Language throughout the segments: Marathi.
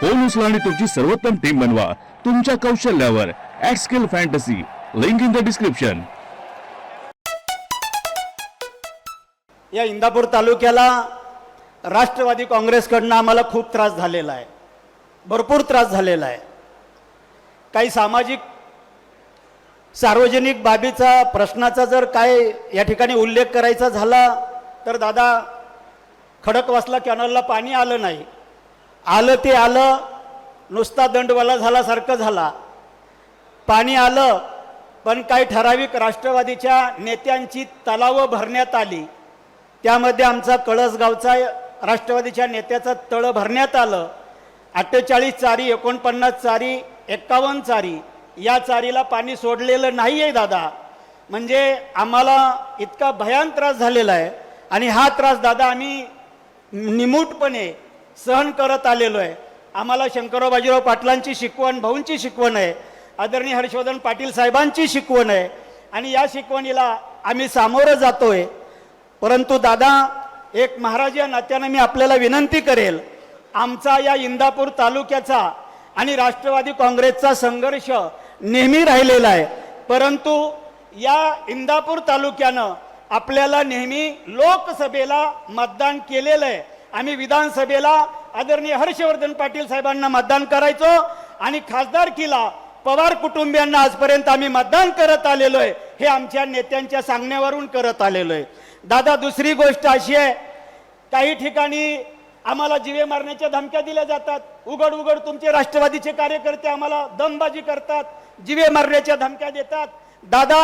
फोन उचला आणि तुमची सर्वोत्तम टीम बनवा. तुमच्या कौशल्यावर at skill fantasy link in the description या इंदापूर तालुक्याला राष्ट्रवादी काँग्रेसकडनं आम्हाला खूप त्रास झालेला आहे. भरपूर त्रास झालेला आहे. काही सामाजिक सार्वजनिक बाबीचा प्रश्नाचा जर काय या ठिकाणी उल्लेख करायचा झाला तर दादा खडकवासला कॅनलला पाणी आलं नाही. आलं ते आलं नुसता दंडवाला झाल्यासारखं झाला. पाणी आलं पण काही ठराविक राष्ट्रवादीच्या नेत्यांची तलावं भरण्यात आली. त्यामध्ये आमचा कळसगावचा राष्ट्रवादीच्या नेत्याचं तळं भरण्यात आलं. अठ्ठेचाळीस चारी एकोणपन्नास चारी एक्कावन्न चारी या चारीला पाणी सोडलेलं नाही आहे दादा. म्हणजे आम्हाला इतका भयान त्रास झालेला आहे. आणि हा त्रास दादा आम्ही निमूटपणे सहन करत आलेलो आहे. आम्हाला शंकरराव बाजीराव पाटलांची शिकवण भाऊंची शिकवण आहे. आदरणीय हर्षवर्धन पाटील साहेबांची शिकवण आहे. आणि या शिकवणीला आम्ही सामोरं जातोय. परंतु दादा एक महाराज या नात्यानं मी आपल्याला विनंती करेल. आमचा या इंदापूर तालुक्याचा आणि राष्ट्रवादी काँग्रेसचा संघर्ष नेहमी राहिलेला आहे. परंतु या इंदापूर तालुक्यानं आपल्याला नेहमी लोकसभेला मतदान केलेलं आहे. आम्ही विधानसभेला आदरणीय हर्षवर्धन पाटील साहेबांना मतदान करायचो आणि खासदारकीला पवार कुटुंबियांना आजपर्यंत आम्ही मतदान करत आलेलो आहे. हे आमच्या नेत्यांच्या सांगण्यावरून करत आलेलो आहे. दादा दुसरी गोष्ट अशी आहे काही ठिकाणी आम्हाला जिवे मारण्याच्या धमक्या दिल्या जातात. उघड उघड तुमचे राष्ट्रवादीचे कार्यकर्ते आम्हाला दमबाजी करतात जिवे मारण्याच्या धमक्या देतात. दादा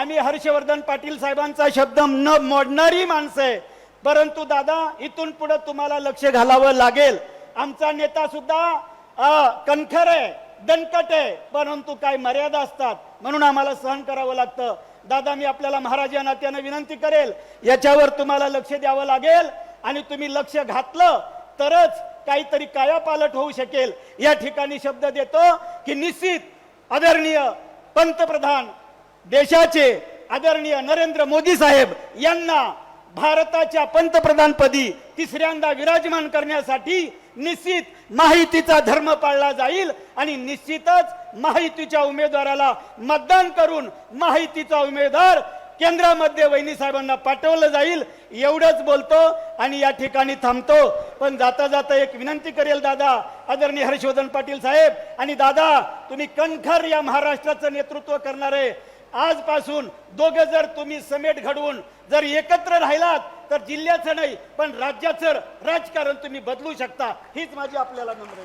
आम्ही हर्षवर्धन पाटील साहेबांचा शब्द न मोडणारी माणसं आहे. परंतु दादा इथून पुढे तुम्हाला लक्ष घालावं लागेल. आमचा नेता सुद्धा अ, कणखर आहे दणकट आहे परंतु काय मर्यादा असतात. म्हणून आम्हाला सहन करावं लागतं. दादा मी आपल्याला महाराज या नात्यानं विनंती करेल. याच्यावर तुम्हाला लक्ष द्यावं लागेल. आणि तुम्ही लक्ष घातलं तरच काहीतरी कायापालट होऊ शकेल. या ठिकाणी शब्द देतो की निश्चित आदरणीय पंतप्रधान देशाचे आदरणीय नरेंद्र मोदी साहेब यांना भारताच्या पंतप्रधानपदी तिसऱ्यांदा विराजमान करण्यासाठी निश्चित माहितीचा धर्म पाळला जाईल आणि निश्चितच माहितीच्या उमेदवाराला मतदान करून माहितीचा उमेदवार केंद्रामध्ये वहिनी साहेबांना पाठवलं जाईल एवढंच बोलतो आणि या ठिकाणी थांबतो. पण जाता जाता एक विनंती करेल दादा आदरणीय हर्षवर्धन पाटील साहेब आणि दादा तुम्ही कणखर या महाराष्ट्राचं नेतृत्व करणारे आजपासून दोघे जर तुम्ही समेट घडवून जर एकत्र राहिलात तर जिल्ह्याचं नाही पण राज्याचं राजकारण तुम्ही बदलू शकता. हीच माझी आपल्याला नम्र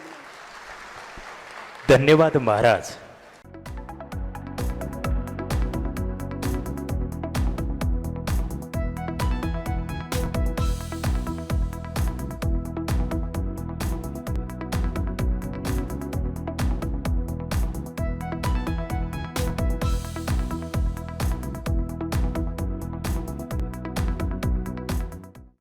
धन्यवाद महाराज.